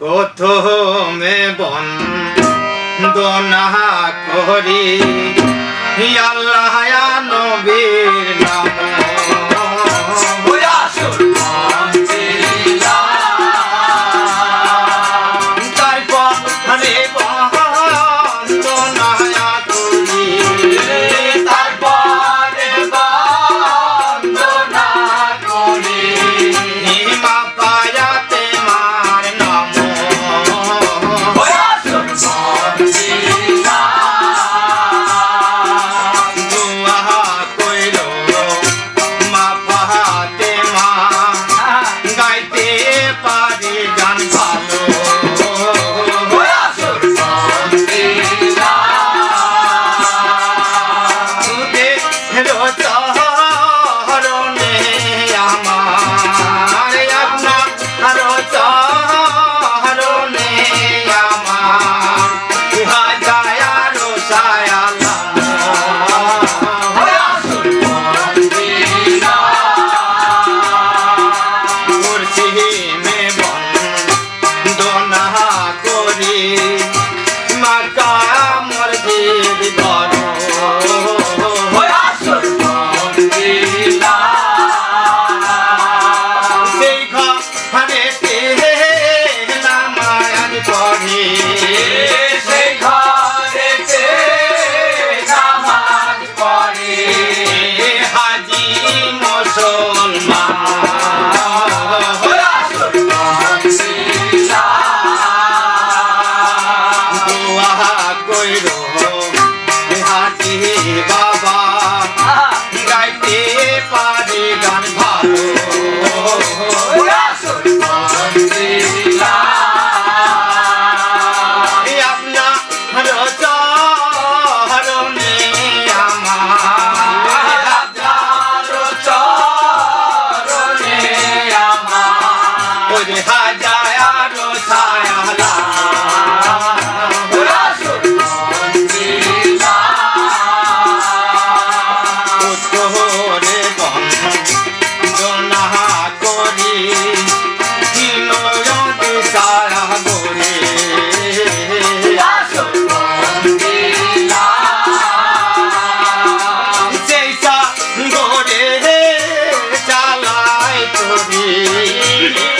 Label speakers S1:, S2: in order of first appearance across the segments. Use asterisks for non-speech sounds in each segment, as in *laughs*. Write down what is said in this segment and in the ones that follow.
S1: প্রথমে বন্দনা করি। আল্লাহ নবীর দোয়া কইর Yeah.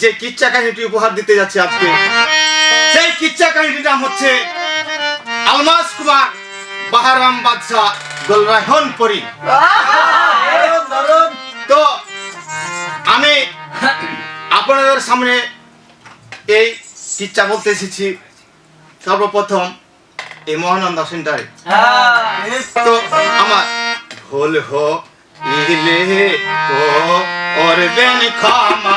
S1: যে কিচ্ছা কাহিনীটি উপহার দিতে যাচ্ছি আজকে। সেই কিচ্ছা কাহিনীটির নাম হচ্ছে আলমাস কুমার বাহারাম বাদশা গোলরাহন পরি। তো আমি আপনাদের সামনে এই কিচ্ছা বলতে এসেছি। সর্বপ্রথম এই মহানন্দা সেন্টারে। তো আমার ভুল হো ইলে
S2: ও
S1: ওর বেন খামা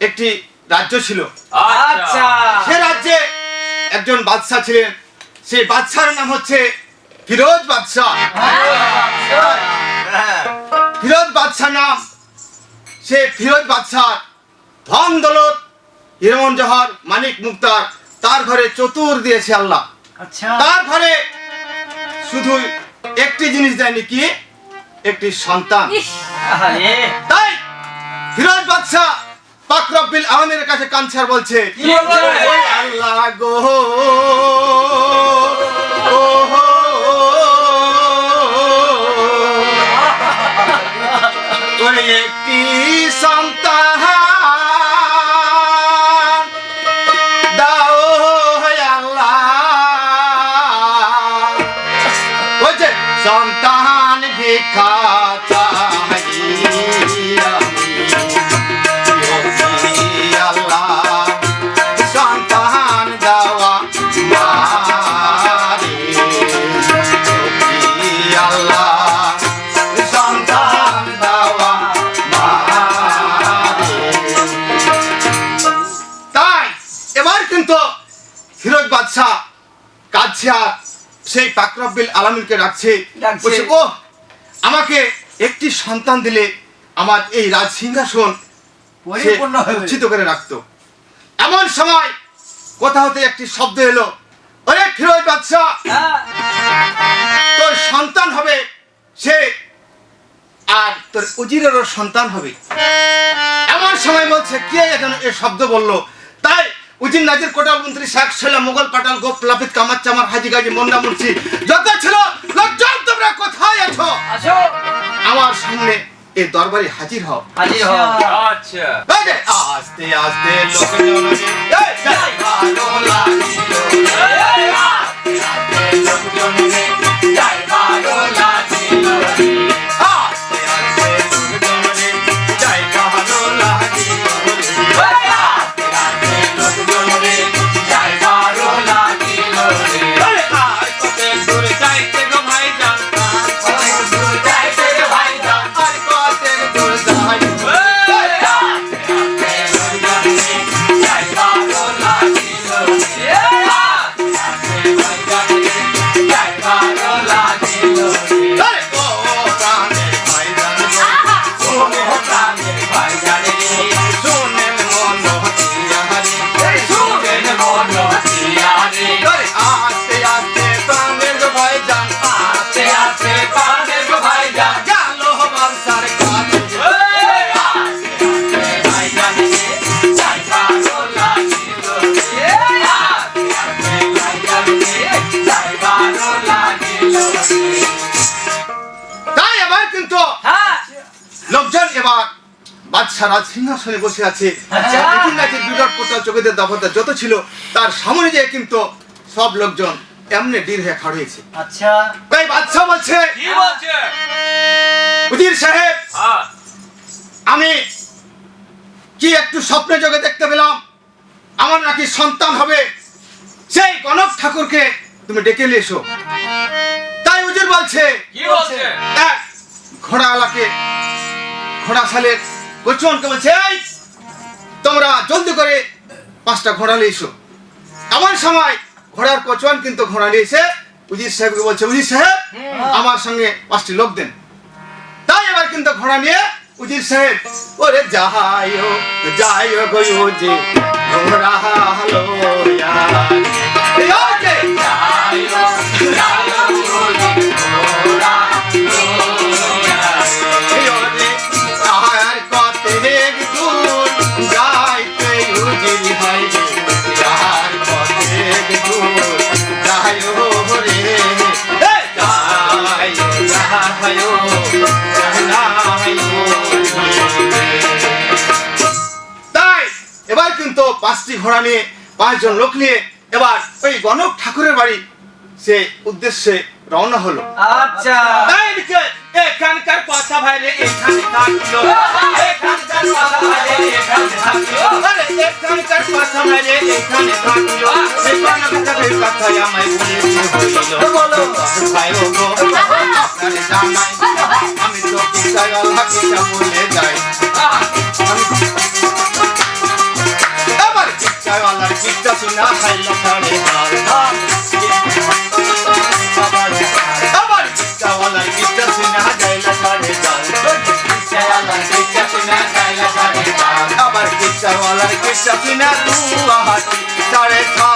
S1: একটি রাজ্য ছিল।
S2: আচ্ছা।
S1: সে রাজ্যে একজন বাদশাহ ছিলেন। সেই বাদশার নাম হচ্ছে ফিরোজ বাদশাহ। ফিরোজ বাদশাহ নাম সে ফিরোজ বাদশাহ ধন দৌলত হিরমন জহর মানিক মুক্তার তার ঘরে চতুর দিয়েছে আল্লাহ।
S2: আচ্ছা।
S1: তার ঘরে শুধু একটি জিনিস দেয়নি কি? একটি সন্তান। তাই ফিরোজ বাদশাহ পাকরব্বিল আলমের কাছে কাঞ্চার বলছে আল্লাহ গো। *laughs* একটি সন্তান। সেই পাকরব্বিল আলমিনকে রাখছে ও আমাকে একটি সন্তান দিলে আমার এই রাজ সিংহাসন উচ্ছিত করে রাখতো। এমন সময় কোথা হতে একটি শব্দ এলো ওরে ফিরোজ বাদশাহ
S2: হ্যাঁ,
S1: তোর সন্তান হবে সে আর তোর উজিরেরও সন্তান হবে। এমন সময় বলছে কে যেন এ শব্দ বলল? উজির নাজির কোটাল মন্ত্রী শেখ ছেলে মোগল পাটাল গোপ লাফিত কামার চামার হাজি গাজি মন্ডা মুন্সি যত ছিল লোকজন তোমরা কোথায় আছো?
S2: আসো
S1: আমার সামনে এই দরবারে হাজির হও।
S2: হাজির হও।
S3: আচ্ছা।
S1: এই যে, আস্তে আস্তে লোকজন রাজ সিংহাসনে বসে আছে।
S2: আচ্ছা।
S1: বিরাট কোটা চোখেদের দাফাতা যত ছিল তার সামনে যে কিন্তু সব লোকজন এমনি দীর হয়ে খাড় হয়েছে।
S2: আচ্ছা।
S1: তাই বাদশাহ বলছে
S3: কি বলছে?
S1: উজির সাহেব
S3: হ্যাঁ।
S1: আমি কি একটু স্বপ্নে যোগে দেখতে পেলাম? আমার নাকি সন্তান হবে। সেই কনক ঠাকুরকে তুমি ডেকে নিয়ে এসো। তাই উজির বলছে
S3: কি বলছে?
S1: এক ঘোড়া সালের বলছে তোমরা জলদি করে পাঁচটা ঘোড়া নিয়ে এসো। এমন সময় ঘোড়ার কচুয়ান কিন্তু ঘোড়া নিয়ে এসে উজির সাহেবকে বলছে উজির সাহেব আমার সঙ্গে পাঁচটি লোক দেন। তাই এবার কিন্তু ঘোড়া নিয়ে উজির সাহেব ওরে যাহাইও যাইও গো উজি ঘোড়া হলো পাঁচটি ঘোড়া নিয়ে পাঁচজন লোক নিয়ে এবার ওই গণক ঠাকুরের বাড়ি সে উদ্দেশ্যে রওনা হলো।
S2: আচ্ছা।
S1: এখানকার কথা ভাইরে এখানে থাকল। এখানকার কথা ভাইরে এখানে থাকল। আরে এখানকার কথা ভাইরে এখানে থাকল। কথা আমায় বলেছে হইল
S2: বলো।
S1: ভাই ও গো আপনারে জানাই আমি তো বলে যাই। আবার গলার কিসা শোনা খাইলা হাল আবার জাল আবার কিসা গলার শোনা দুয়া হাতি ছাড়ে ছাহায়াওয়াল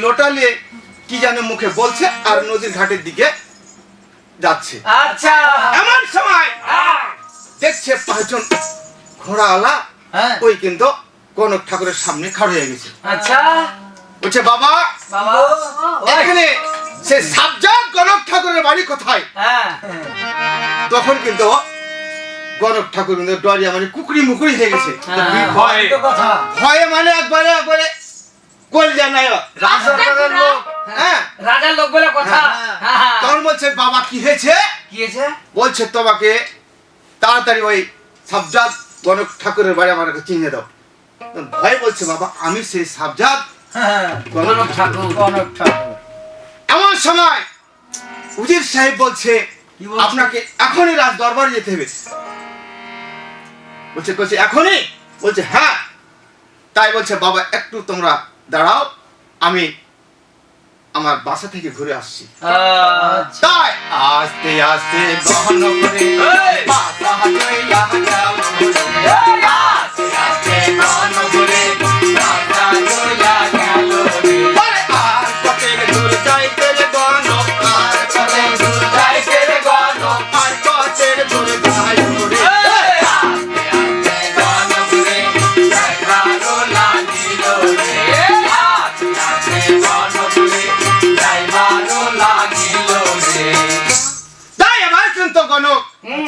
S1: একটি লোটা নিয়ে কি যেন মুখে বলছে আর নদীর ঘাটের দিকে যাচ্ছে।
S2: আচ্ছা।
S1: এমন সময় দেখছে পাঁচজন ঘোড়াওয়ালা
S2: হ্যাঁ।
S1: ওই কিন্তু কনক ঠাকুরের সামনে খাড় হয়ে গেছে।
S2: আচ্ছা।
S1: বলছে বাবা এখানে সে সাবজাত গণক ঠাকুরের বাড়ি কোথায়?
S2: হ্যাঁ।
S1: তখন কিন্তু গণক ঠাকুর কিন্তু ডরিয়া মানে কুকুরি মুকুরি হয়ে গেছে।
S2: হ্যাঁ,
S1: ভয়ে মানে একবারে একবারে
S2: রাজার লোক।
S1: হ্যাঁ।
S2: রাজার লোক বলে কথা।
S1: হ্যাঁ।
S2: হ্যাঁ।
S1: তখন বলছে বাবা কি হয়েছে?
S2: কি হয়েছে
S1: বলছে তোমাকে তাড়াতাড়ি ওই সাবজাত গণক ঠাকুরের বাড়ি আমাকে চিনিয়ে দাও। ভয় বলছে বাবা আমি সেই সাবজাত
S2: গণক ঠাকুর। গণক ঠাকুর।
S1: এমন সময় উজির সাহেব বলছে
S2: কি বলছে?
S1: আপনাকে এখনই রাজ দরবারে যেতে হবে। বলছে বলছে এখনই? বলছে হ্যাঁ। তাই বলছে বাবা একটু তোমরা দাঁড়াও আমি আমার বাসা থেকে ঘুরে আসছি।
S2: আচ্ছা।
S1: তাই আস্তে আস্তে গহন করে বাসা চইলা গেল আস্তে আস্তে গহন করে বাসা চইলা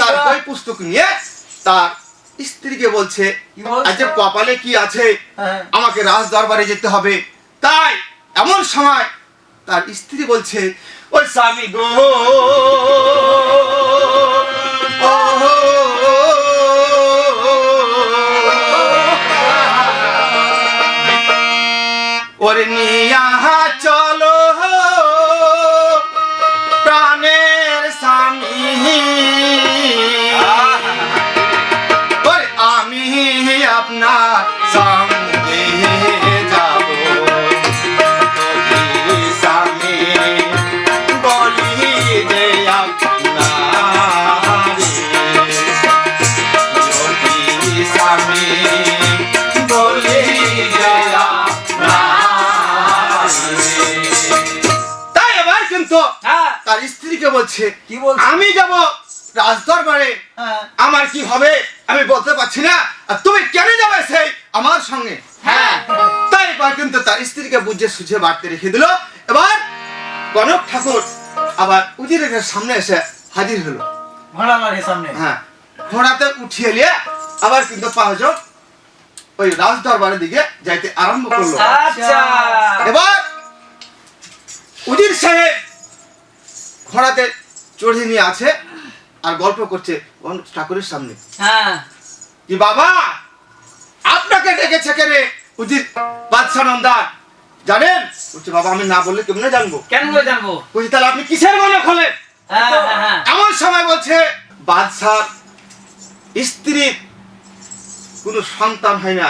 S1: তার বই পুস্তক নিয়ে তার স্ত্রীকে বলছে
S2: কি বলছে?
S1: আজ কপালে কি আছে
S2: হ্যাঁ।
S1: আমাকে রাজ দরবারে যেতে হবে তাই এমন সময় তার স্ত্রী বলছে ওই স্বামী গো ওরে নিয়া তার স্ত্রীকে বলছে
S2: কি বলছে?
S1: আমি যাব রাজদরবারে।
S2: হ্যাঁ।
S1: আমার কি হবে? আমি বলতে পারছি না। আর তুমি কেন যাবে সেই? আমার সঙ্গে।
S2: হ্যাঁ।
S1: তাই এবার কিন্তু তার স্ত্রীকে বুঝে সুঝে বাড়তে রেখে দিল। এবার কনক ঠাকুর আবার উজিরের সামনে এসে হাজির হলো।
S2: ঘোড়া সামনে।
S1: হ্যাঁ। ঘোড়াতে উঠিয়ে নিয়ে আবার কিন্তু পাঁচজন ওই রাজ দরবারের দিকে যাইতে আরম্ভ করল।
S2: আচ্ছা।
S1: এবার উজির সাহেব ঘোড়াতে চড়ে নিয়ে আছে আর গল্প করছে ঠাকুরের সামনে।
S2: হ্যাঁ।
S1: কি বাবা? আপনাকে ডেকেছে কে রে? উজির বাদশাহ নন্দার। জানেন? বলছে বাবা আমি না বললে কেমনে জানব?
S2: কেন করে জানব?
S1: বলছি তাহলে আপনি কিসের মনে খোলেন?
S2: হ্যাঁ হ্যাঁ।
S1: এমন সময় বলছে বাদশাহ স্ত্রীর কোনো সন্তান হয় না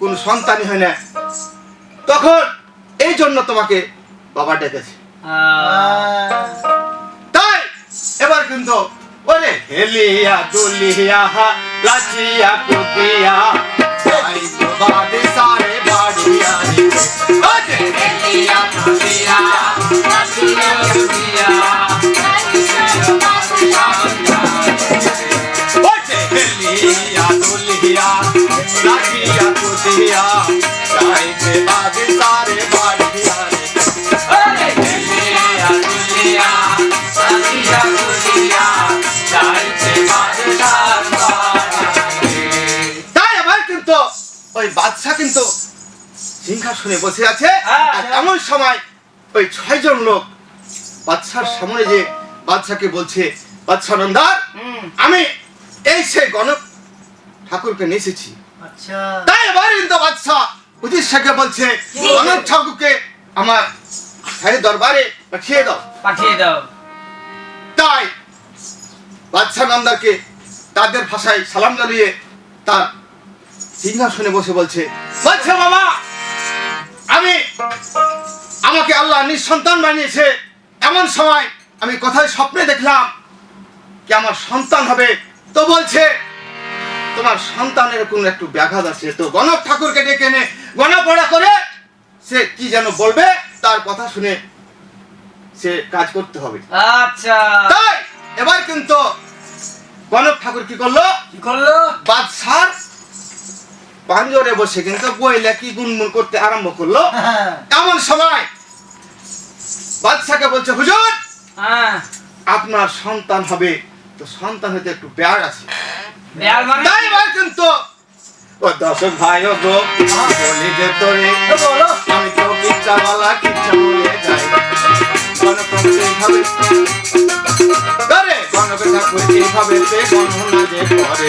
S1: কোনো সন্তানই হয় না। তখন এই জন্য তোমাকে বাবা ডেকেছে। তাই এবার কিন্তু ওরে হেলিয়া দুলিয়া লাচিয়া কুতিয়া তাই তো বাদে সারে বাড়িয়া রে ওরে হেলিয়া দুলিয়া লাচিয়া কুতিয়া ওরে হেলিয়া দুলিয়া লাচিয়া কুতিয়া তাই তো বাদে ওই বাদশা কিন্তু সিংহাসনে বসে আছে।
S2: হ্যাঁ।
S1: আর এমন সময় ওই ছয়জন লোক বাদশার সামনে যে বাদশাকে বলছে বাদশা নন্দার আমি এই সে গণক ঠাকুরকে নিয়ে এসেছি।
S2: আচ্ছা।
S1: তাই এবার কিন্তু বাদশা উজির শেখে বলছে গণক ঠাকুরকে আমার হ্যাঁ দরবারে পাঠিয়ে দাও।
S2: পাঠিয়ে দাও।
S1: তাই বাদশাহ নামদারকে তাদের ভাষায় সালাম জানিয়ে তার সিংহাসনে বসে বলছে বলছে বাবা আমি আমাকে আল্লাহ নিঃসন্তান বানিয়েছে। এমন সময় আমি কোথায় স্বপ্নে দেখলাম কি আমার সন্তান হবে। তো বলছে তোমার সন্তানের কোন একটু ব্যাঘাত আছে। তো গণক ঠাকুরকে ডেকে এনে গণপড়া করে সে কি যেন বলবে তার কথা শুনে সে কাজ করতে হবে।
S2: আচ্ছা।
S1: তাই এবার কিন্তু গণক ঠাকুর কি করল?
S2: কি করল?
S1: বাদশার পাঞ্জরে বসে কিন্তু বইলে কি গুনগুন করতে আরম্ভ করল? এমন সময় বাদশাকে বলছে হুজুর
S2: হ্যাঁ।
S1: আপনার সন্তান হবে। তো সন্তান হতে একটু ব্যার আছে।
S2: মানে
S1: তাই এবার কিন্তু। ও দর্শক ভাই ও গো বলি যে তোরে
S2: বলো।
S1: আমি তো কিচ্ছা বলে যাই। গণক এইভাবে আরে গণক ঠাকুর এইভাবে সে গণনা যে করে।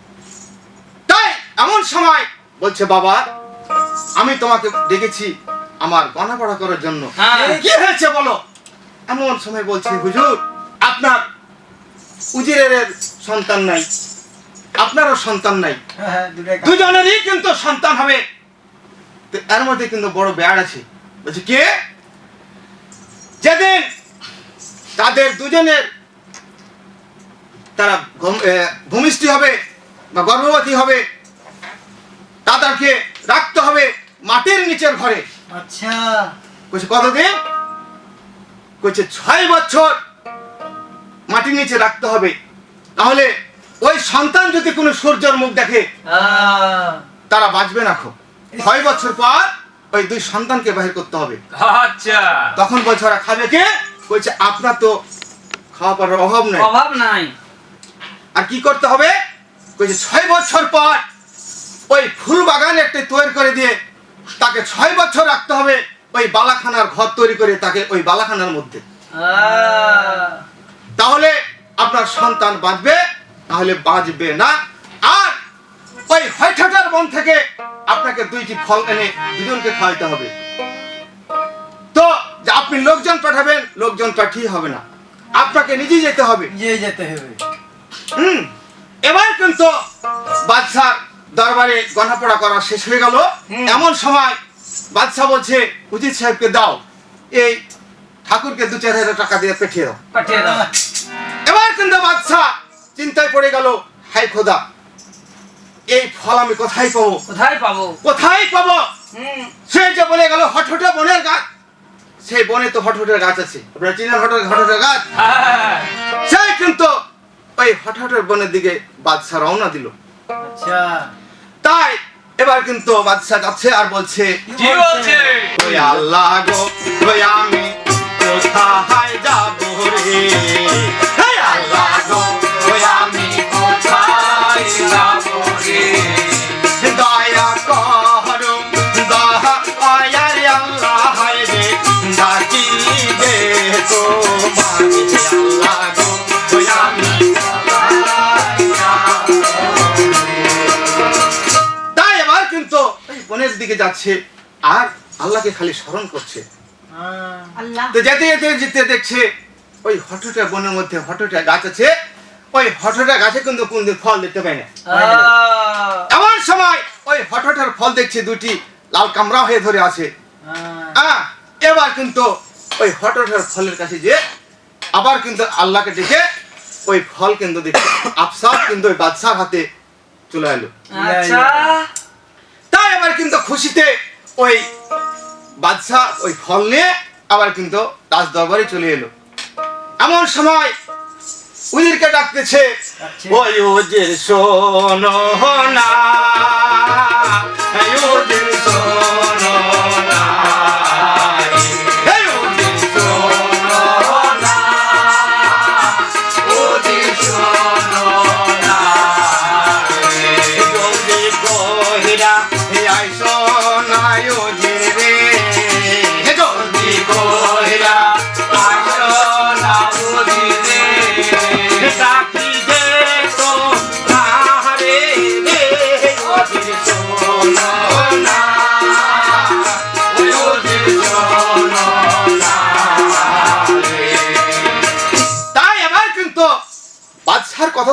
S1: এমন সময় বলছে বাবা আমি তোমাকে ডেকেছি আমার গণাপড়া করার জন্য।
S2: হ্যাঁ।
S1: কি হয়েছে বলো? এমন সময় বলছে হুজুর আপনার উজিরের সন্তান নাই আপনারও সন্তান নাই।
S2: হ্যাঁ কাজ।
S1: দুজনেরই কিন্তু সন্তান হবে। তো এর মধ্যে কিন্তু বড় ব্যাড আছে। বলছে কে? যেদিন তাদের দুজনের তারা ভূমিষ্ঠি হবে বা গর্ভবতী হবে তাদেরকে রাখতে হবে মাটির নিচের ঘরে।
S2: আচ্ছা।
S1: কইছে কতদিন? কইছে ছয় বছর মাটির নিচে রাখতে হবে। তাহলে ওই সন্তান যদি কোনো সূর্যের মুখ দেখে
S2: আহ,
S1: তারা বাঁচবে না খুব। ছয় বছর পর ওই দুই সন্তানকে বাহির করতে হবে।
S2: আচ্ছা।
S1: তখন বলছে ওরা খাবে কে? বলছে আপনার তো খাওয়া পড়ার অভাব নাই।
S2: অভাব নাই।
S1: আর কি করতে হবে? বলছে ছয় বছর পর ওই ফুল বাগান একটা তৈরি করে দিয়ে তাকে ছয় বছর রাখতে হবে ওই বালাখানার ঘর তৈরি করে তাকে ওই বালাখানার মধ্যে। তাহলে আপনার সন্তান বাঁচবে তাহলে বাঁচবে না। আর ওই হয়ঠাটার বন থেকে আপনাকে দুইটি ফল এনে দুজনকে খাওয়াইতে হবে। তো আপনি লোকজন পাঠাবেন লোকজন পাঠিয়ে হবে না। আপনাকে নিজেই যেতে হবে।
S2: নিজেই যেতে হবে।
S1: হুম। এবার কিন্তু বাদশার দরবারে গণাপড়া করা শেষ হয়ে গেল। এমন সময় বাদশাহ বলছে উজিত সাহেবকে দাও। এই ঠাকুরকে দু চার হাজার টাকা দিয়ে পাঠিয়ে দাও।
S2: পাঠিয়ে দাও।
S1: এবার কিন্তু বাদশাহ চিন্তায় পড়ে গেল হাই খোদা এই ফল আমি কোথায় পাবো?
S2: কোথায় পাবো?
S1: কোথায় পাবো? সে যে বলে গেল হঠহটে বনের গাছ। সেই বনে তো হঠহটের গাছ আছে। আপনারা চিনেন হঠহটে হঠহটের গাছ?
S2: হ্যাঁ
S1: সেই কিন্তু ওই হঠহটের বনের দিকে বাদশাহ রওনা দিল।
S2: আচ্ছা।
S1: তাই এবার কিন্তু বাদশা যাচ্ছে আর বলছে
S2: কি বলছে?
S1: ওই আল্লাহ গো ওই আমি কোথায় যাব রে? যাচ্ছে আর আল্লাহকে খালি স্মরণ করছে।
S2: হ্যাঁ।
S1: তো যেতে যেতে যেতে দেখছে ওই হঠটা বনের মধ্যে হঠটা গাছ আছে ওই হঠটা গাছে কিন্তু কোনদিন ফল দেখতে পায় না? এমন সময় ওই হঠটার ফল দেখছে দুটি লাল কামড়া হয়ে ধরে আছে। এবার কিন্তু ওই হঠটার ফলের কাছে যে আবার কিন্তু আল্লাহকে ডেকে ওই ফল কিন্তু দেখছে আফসার কিন্তু ওই বাদশার হাতে চলে এলো।
S2: আচ্ছা।
S1: তাই আবার কিন্তু খুশিতে ওই বাদশাহ ওই ফল নিয়ে আবার কিন্তু রাজ দরবারে চলে এলো এমন সময় উজিরকে ডাকতেছে। ওই উজির শোনো না উজির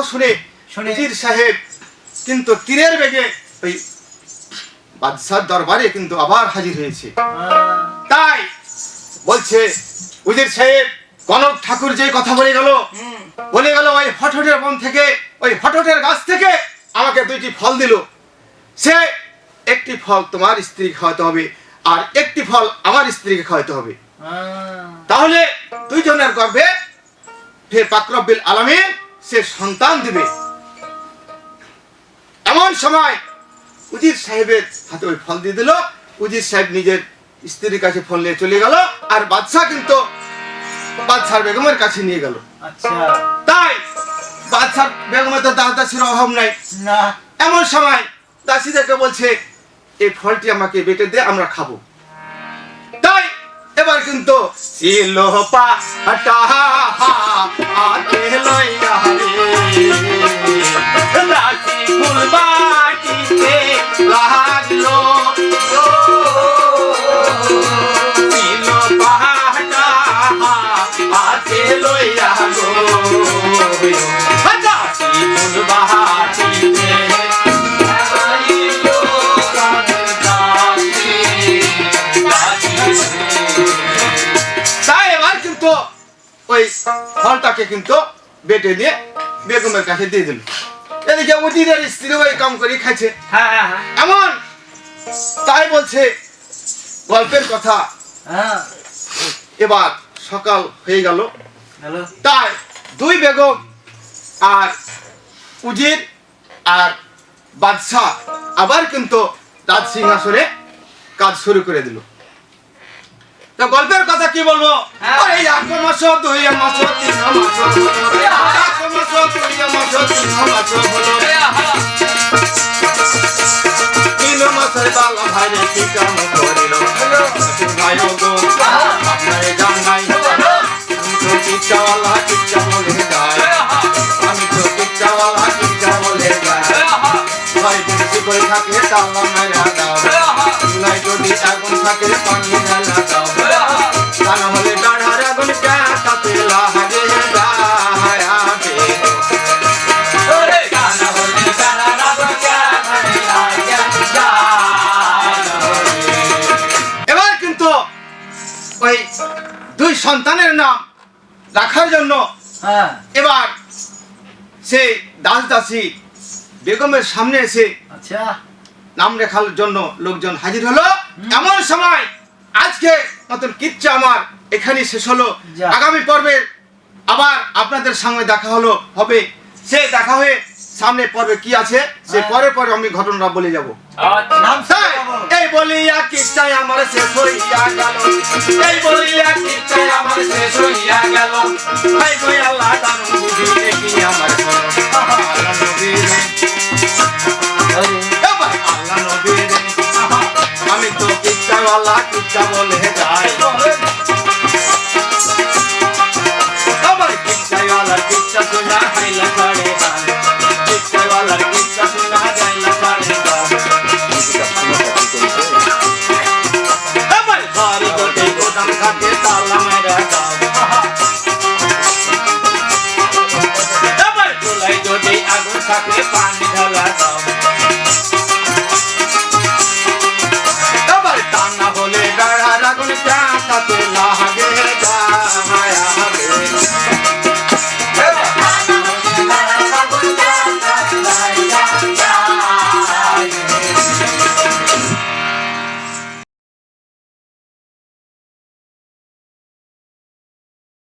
S1: শুনে শুনে। উজির সাহেব কিন্তু তীরের বেগে ওই বাদশার দরবারে কিন্তু আবার হাজির হয়েছে
S2: হ্যাঁ।
S1: তাই বলছে উজির সাহেব কনক ঠাকুর যে কথা বলে গেল বলে গেল ওই হঠটের বন থেকে ওই হঠটের গাছ থেকে আমাকে দুইটি ফল দিল সে একটি ফল তোমার স্ত্রী খাওয়াতে হবে আর একটি ফল আমার স্ত্রীকে খাওয়াতে হবে। তাহলে দুইজনের গর্ভে ফের পাকরব্বিল আলামিন সে সন্তান দিবে। এমন সময় উজির সাহেবের হাতে ওই ফল দিয়ে দিল। উজির সাহেব নিজের স্ত্রীর কাছে ফল নিয়ে চলে গেল আর বাদশাহ কিন্তু বাদশাহ বেগমের কাছে নিয়ে গেল।
S2: আচ্ছা।
S1: তাই বাদশাহ বেগমের তো দাস দাসির অভাব নাই।
S2: না।
S1: এমন সময় দাসীদেরকে বলছে এই ফলটি আমাকে বেটে দে আমরা খাব। এবার কিন্তু ছিল পা হটা আতে লইয়া রে। রাশি ফুল লাগল। ছিল হটা আতে লইয়া গো। রাশি ফুল ওই ফলটাকে কিন্তু বেটে দিয়ে বেগমের কাছে দিয়ে দিল। এদিকে উজিরের স্ত্রী ওই কাম করে খাইছে।
S2: হ্যাঁ হ্যাঁ হ্যাঁ।
S1: এমন? তাই বলছে গল্পের কথা। এবার সকাল হয়ে গেল। তাই দুই বেগম আর উজির আর বাদশাহ আবার কিন্তু রাজ সিংহাসনে কাজ শুরু করে দিল। তো গল্পের কথা কি বলব?
S2: হ্যাঁ।
S1: আরে এক মাস দুই মাস তিন মাস এক মাস দুই মাস তিন মাস হলো। তিন মাসের বালা ভাইরে কি কাম করিল? ভাই গো আপনারে জানাই আমি তো কিচ্ছাওয়ালা কিচ্ছা বলে যায় আমি তো কিচ্ছাওয়ালা কিচ্ছা বলে যায় ভাই বেশি করে থাকে মেরা দাও। নাই যদি আগুন থাকে পানি ঢালা দাও। রাখার জন্য।
S2: হ্যাঁ।
S1: এবার সেই দাস দাসী বেগমের সামনে এসে
S2: আচ্ছা।
S1: নাম লেখার জন্য লোকজন হাজির হলো। এমন সময় আজকে মতন কিচ্ছা আমার এখানেই শেষ হলো। আগামী পর্বে আবার আপনাদের সামনে দেখা হলো হবে। সে দেখা হয়ে সামনে পর্বে কি আছে সে
S2: হ্যাঁ।
S1: পরে পরে আমি ঘটনাটা বলে যাব।
S2: নাম
S1: তাই,
S2: শুনব।
S1: এই বলিয়া কিচ্ছায় আমার শেষ হইয়া গেল। এই বলিয়া কিচ্ছায় আমার শেষ হইয়া গেল। ভাই ভাই আল্লাহ, দারুণ বুঝি কি আমার আল্লাহ নবীরে। আমি তো কিচ্ছাওয়ালা কিচ্ছা বলে।